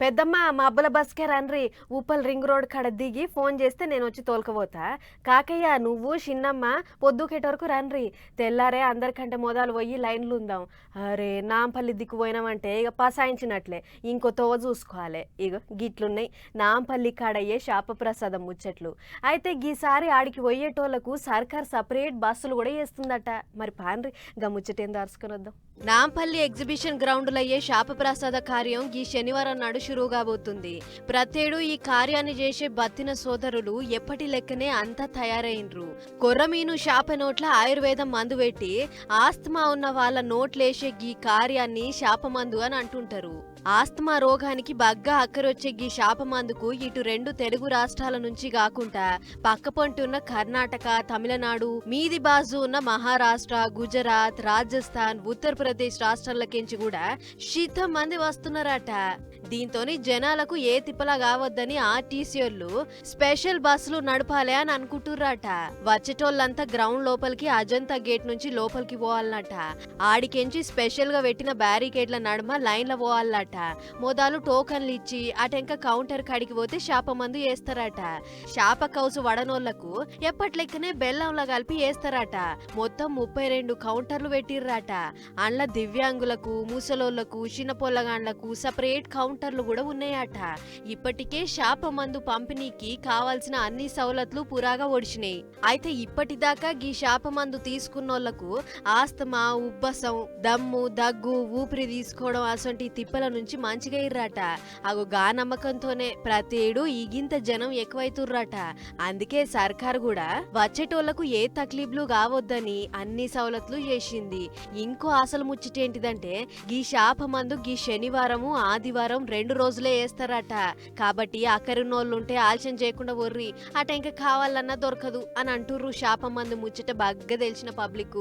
పెద్దమ్మ మా అబ్బల బస్కే రండ్రి. ఉప్పల్ రింగ్ రోడ్ కాడ దిగి ఫోన్ చేస్తే నేను వచ్చి తోలుకపోతా. కాకయ్య నువ్వు చిన్నమ్మ పొద్దుకేట వరకు రండ్రి. తెల్లారే అందరికంటే మొదలు పోయి లైన్లు ఉందాం అరే నాంపల్లి దిక్కు పోయినామంటే ఇక పసాయించినట్లే. ఇంకో తోవ చూసుకోవాలి. ఇక గిట్లున్నాయి. నాంపల్లి కాడయ్యే శాప ప్రసాదం ముచ్చట్లు. అయితే ఈసారి ఆడికి పోయేటోళ్ళకు సర్కార్ సపరేట్ బస్సులు కూడా వేస్తుందట. మరి పాన్రి గా ముచ్చటేం దార్చుకొని వద్దాం నాంపల్లి ఎగ్జిబిషన్ గ్రౌండ్లో అయ్యే శాపప్రసాద కార్యం ఈ శనివారం నాడు షురూ ప్రతేడు ఈ కార్యాన్ని చేసే బత్తిన సోదరులు ఎప్పటి లెక్కనే అంతా తయారైండ్రు. కొర్రమీను శాప నోట్ల ఆయుర్వేదం మందు పెట్టి ఆస్తమా ఉన్న వాళ్ళ నోట్లేసే గీ కార్యాన్ని శాపమందు అని అంటుంటారు. ఆస్తమా రోగానికి బగ్గా అక్కరొచ్చే గీ శాపమందుకు ఇటు రెండు తెలుగు రాష్ట్రాల నుంచి కాకుండా పక్కపొంటి ఉన్న కర్ణాటక తమిళనాడు మీది బాజు ఉన్న మహారాష్ట్ర గుజరాత్ రాజస్థాన్ ఉత్తరప్రదేశ్ రాష్ట్రాలకించి కూడా శీతం మంది వస్తున్నారట. దీంతోని జనాలకు ఏ తిప్పలా కావద్దని ఆర్టీసీలు స్పెషల్ బస్సులు నడపాలి అని అనుకుంటుర్రట. వచ్చేటోళ్ళంతా గ్రౌండ్ లోపలికి అజంతా గేట్ నుంచి లోపలికి పోవాలన్నట. ఆడికెంచి స్పెషల్గా పెట్టిన బ్యారికేడ్ల నడుమ లైన్ల పోవాలన్నట. మొదలు టోకన్లు ఇచ్చి అటెంక కౌంటర్ కాడికి పోతే శాప మందు వేస్తారట శాప కౌసు వడనోళ్ళకు ఎప్పట్లెక్కనే బెల్లంలా కలిపి వేస్తారట మొత్తం ముప్పై రెండు కౌంటర్లు పెట్టిర్రట. అండ్ల దివ్యాంగులకు ముసలోళ్ళకు చిన్నపొల్లగాండ్లకు సపరేట్ కౌంటర్లు కూడా ఉన్నాయట. ఇప్పటికే శాప మందు పంపిణీకి కావాల్సిన అన్ని సవలతులు పురాగా ఒడిచినాయి. అయితే ఇప్పటిదాకా ఈ శాప మందు తీసుకున్నోళ్ళకు ఆస్తమా ఉబ్బసం దమ్ము దగ్గు ఊపిరి తీసుకోవడం అసంటి తిప్పలను నుంచి మంచిగా ఇర్రాట. అగు గా నమ్మకంతోనే ప్రతేడు ఈగింత జనం ఎక్కువైతుర్రాట. అందుకే సర్కార్ కూడా వచ్చేటోళ్ళకు ఏ తక్లీఫ్లు కావద్దని అన్ని సవలతులు చేసింది. ఇంకో అసలు ముచ్చటేంటిదంటే గీ శాప మందు గీ శనివారము ఆదివారం రెండు రోజులే వేస్తారట కాబట్టి అక్కరున్నోళ్ళుంటే ఆలస్యం చేయకుండా వర్రి అట ఇంకా కావాలన్నా దొరకదు అని అంటుర్రు శాప మందు ముచ్చట బగ్గ తెలిసిన పబ్లిక్